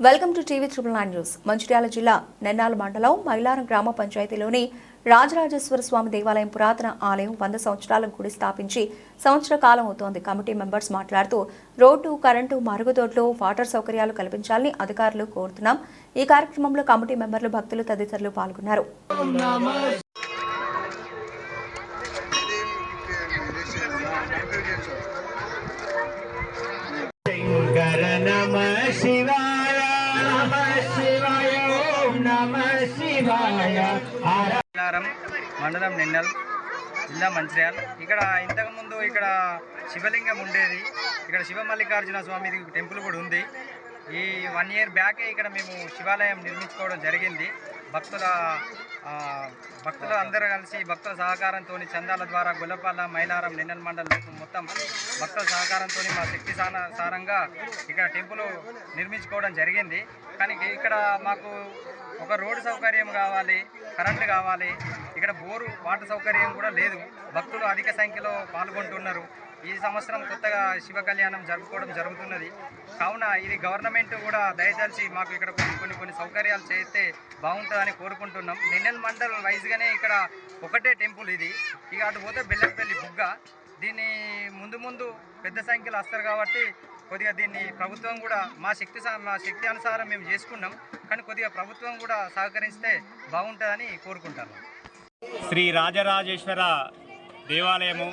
Welcome to TV triple nine news. Mancherial జిల్లా నెన్నాల మండలం మైలారం గ్రామ పంచాయతీలోని రాజరాజేశ్వర స్వామి దేవాలయం పురాతన ఆలయం వంద సంవత్సరాల గుడి స్థాపించి సంవత్సర కాలం అవుతోంది. కమిటీ మెంబర్స్ మాట్లాడుతూ రోడ్డు కరెంటు మరుగుదొడ్లు వాటర్ సౌకర్యాలు కల్పించాలని అధికారులు కోరుతున్నాం. ఈ కార్యక్రమంలో కమిటీ మెంబర్లు భక్తులు తదితరులు పాల్గొన్నారు. మండలం మండలం నిన్నల్ జిల్లా మంచిర్యాల. ఇక్కడ ఇంతకుముందు ఇక్కడ శివలింగం ఉండేది. ఇక్కడ శివ మల్లికార్జున స్వామి టెంపుల్ కూడా ఉంది. ఈ వన్ ఇయర్ బ్యాకే ఇక్కడ మేము శివాలయం నిర్మించుకోవడం జరిగింది. భక్తుల భక్తులు అందరూ కలిసి భక్తుల సహకారంతో చందాల ద్వారా గుల్లపాల మైలారం నిన్నల్ మండలం మొత్తం భక్తుల సహకారంతో మా శక్తి సాన- సారంగా ఇక్కడ టెంపుల్ నిర్మించుకోవడం జరిగింది. కానీ ఇక్కడ మాకు ఒక రోడ్డు సౌకర్యం కావాలి కరెంటు కావాలి. ఇక్కడ బోరు వాటర్ సౌకర్యం కూడా లేదు. భక్తులు అధిక సంఖ్యలో పాల్గొంటున్నారు. ఈ సంవత్సరం కొత్తగా శివ కళ్యాణం జరుపుకోవడం జరుగుతున్నది. కావున ఇది గవర్నమెంట్ కూడా దయచేసి మాకు ఇక్కడ కొన్ని కొన్ని సౌకర్యాలు చేస్తే బాగుంటుందని కోరుకుంటున్నాం. నిన్నెల్ మండల్ వైజ్గానే ఇక్కడ ఒకటే టెంపుల్ ఇది. ఇక అటు పోతే బెల్లంపల్లి బుగ్గ. దీన్ని ముందు ముందు పెద్ద సంఖ్యలో వస్తారు కాబట్టి కొద్దిగా దీన్ని ప్రభుత్వం కూడా మా శక్తి సా- మా శక్తి అనుసారం మేము చేసుకున్నాం. కానీ కొద్దిగా ప్రభుత్వం కూడా సహకరిస్తే బాగుంటుందని కోరుకుంటాను. శ్రీ రాజరాజేశ్వర దేవాలయము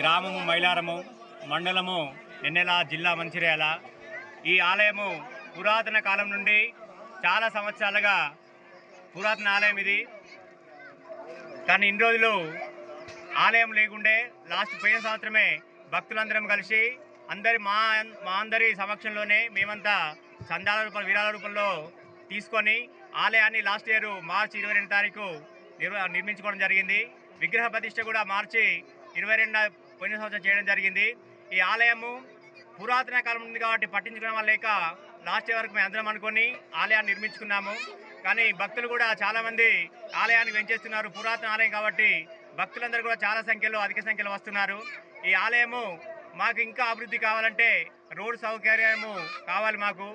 గ్రామము మైలారము మండలము ఎన్నెల జిల్లా మంచిర్యాల. ఈ ఆలయము పురాతన కాలం నుండి చాలా సంవత్సరాలుగా పురాతన ఆలయం ఇది. కానీ ఇన్ని రోజులు ఆలయం లేకుండే లాస్ట్ పోయిన సంవత్సరమే భక్తులందరం కలిసి అందరి మా మా అందరి సమక్షంలోనే మేమంతా చందాల రూపం విరాళ రూపంలో తీసుకొని ఆలయాన్ని లాస్ట్ ఇయర్ మార్చి ఇరవై రెండు తారీఖు నిర్మించుకోవడం జరిగింది. విగ్రహ ప్రతిష్ట కూడా మార్చి ఇరవై రెండు పోయిన సంవత్సరం చేయడం జరిగింది. ఈ ఆలయము పురాతన కాలం ఉంది కాబట్టి పట్టించుకోవడం వల్ల లేక లాస్ట్ ఇయర్ వరకు మేము అందరం అనుకొని ఆలయాన్ని నిర్మించుకున్నాము. కానీ భక్తులు కూడా చాలామంది ఆలయాన్ని వెంచేస్తున్నారు. పురాతన ఆలయం కాబట్టి భక్తులందరూ కూడా చాలా సంఖ్యలో అధిక సంఖ్యలో వస్తున్నారు. ఈ ఆలయము మాకు ఇంకా అభివృద్ధి కావాలంటే రోడ్ సౌకర్యము కావాలి మాకు.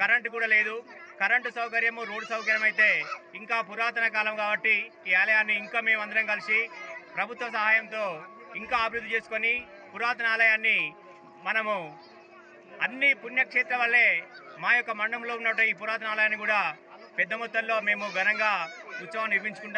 కరెంటు కూడా లేదు. కరెంటు సౌకర్యము రోడ్ సౌకర్యం అయితే ఇంకా పురాతన కాలం కాబట్టి ఈ ఆలయాన్ని ఇంకా మేము అందరం కలిసి ప్రభుత్వ సహాయంతో ఇంకా అభివృద్ధి చేసుకొని పురాతన ఆలయాన్ని మనము అన్ని పుణ్యక్షేత్ర వల్లే మా యొక్క మండలంలో ఉన్నటువంటి ఈ పురాతన ఆలయాన్ని కూడా పెద్ద మొత్తంలో మేము ఘనంగా ఉత్సవం నిర్మించుకుంటాం